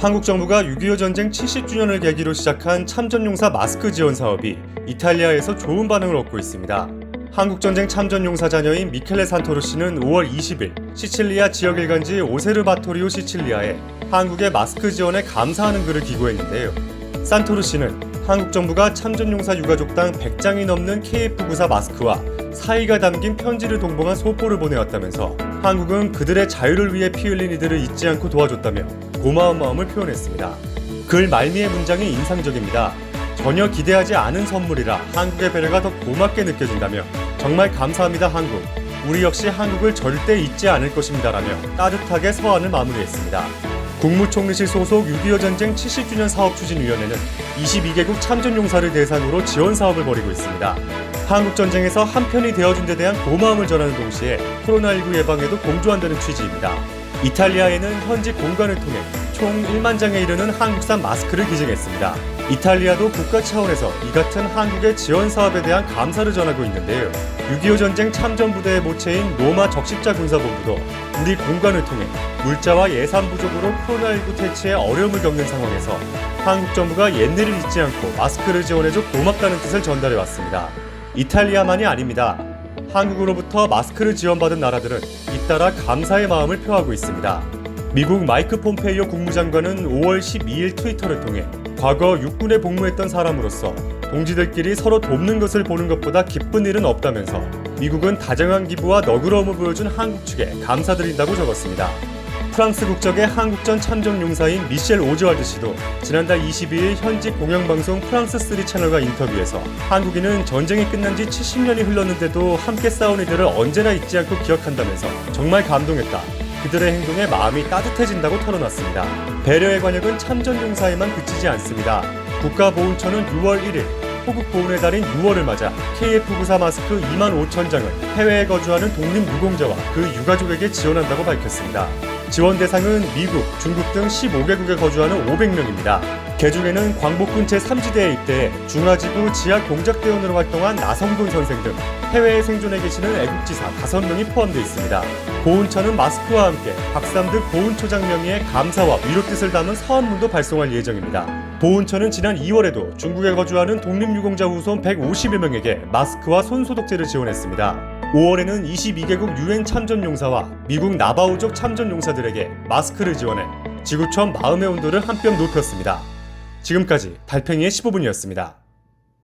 한국 정부가 6.25 전쟁 70주년을 계기로 시작한 참전용사 마스크 지원 사업이 이탈리아에서 좋은 반응을 얻고 있습니다. 한국전쟁 참전용사 자녀인 미켈레 산토르 씨는 5월 20일 시칠리아 지역 일간지 오세르 바토리오 시칠리아에 한국의 마스크 지원에 감사하는 글을 기고했는데요. 산토르 씨는 한국 정부가 참전용사 유가족당 100장이 넘는 KF94 마스크와 사의가 담긴 편지를 동봉한 소포를 보내왔다면서 한국은 그들의 자유를 위해 피 흘린 이들을 잊지 않고 도와줬다며 고마운 마음을 표현했습니다. 글 말미의 문장이 인상적입니다. 전혀 기대하지 않은 선물이라 한국의 배려가 더 고맙게 느껴진다며 정말 감사합니다 한국. 우리 역시 한국을 절대 잊지 않을 것입니다라며 따뜻하게 서한을 마무리했습니다. 국무총리실 소속 6.25 전쟁 70주년 사업 추진위원회는 22개국 참전용사를 대상으로 지원 사업을 벌이고 있습니다. 한국 전쟁에서 한 편이 되어준 데 대한 고마움을 전하는 동시에 코로나19 예방에도 공조한다는 취지입니다. 이탈리아에는 현지 공간을 통해 총 1만 장에 이르는 한국산 마스크를 기증했습니다. 이탈리아도 국가 차원에서 이 같은 한국의 지원 사업에 대한 감사를 전하고 있는데요. 6.25 전쟁 참전 부대의 모체인 로마 적십자 군사본부도 우리 공간을 통해 물자와 예산 부족으로 코로나19 퇴치에 어려움을 겪는 상황에서 한국 정부가 옛일을 잊지 않고 마스크를 지원해줘 고맙다는 뜻을 전달해 왔습니다. 이탈리아만이 아닙니다. 한국으로부터 마스크를 지원받은 나라들은 잇따라 감사의 마음을 표하고 있습니다. 미국 마이크 폼페이오 국무장관은 5월 12일 트위터를 통해 과거 육군에 복무했던 사람으로서 동지들끼리 서로 돕는 것을 보는 것보다 기쁜 일은 없다면서 미국은 다정한 기부와 너그러움을 보여준 한국 측에 감사드린다고 적었습니다. 프랑스 국적의 한국전 참전 용사인 미셸 오즈왈드 씨도 지난달 22일 현지 공영방송 프랑스 3 채널과 인터뷰에서 한국인은 전쟁이 끝난 지 70년이 흘렀는데도 함께 싸운 이들을 언제나 잊지 않고 기억한다면서 정말 감동했다. 그들의 행동에 마음이 따뜻해진다고 털어놨습니다. 배려의 관역은 참전 용사에만 그치지 않습니다. 국가보훈처는 6월 1일 호국 보훈의 달인 6월을 맞아 KF94 마스크 2만 5천 장을 해외에 거주하는 독립유공자와 그 유가족에게 지원한다고 밝혔습니다. 지원 대상은 미국, 중국 등 15개국에 거주하는 500명입니다. 개중에는 광복군 제3지대에 입대해 중화지구 지하 공작대원으로 활동한 나성돈 선생 등 해외에 생존해 계시는 애국지사 5명이 포함되어 있습니다. 보훈처는 마스크와 함께 박삼 등 보훈처장 명의의 감사와 위로 뜻을 담은 서한문도 발송할 예정입니다. 보훈처는 지난 2월에도 중국에 거주하는 독립유공자 후손 150여 명에게 마스크와 손소독제를 지원했습니다. 5월에는 22개국 유엔 참전 용사와 미국 나바우족 참전 용사들에게 마스크를 지원해 지구촌 마음의 온도를 한 뼘 높였습니다. 지금까지 달팽이의 15분이었습니다.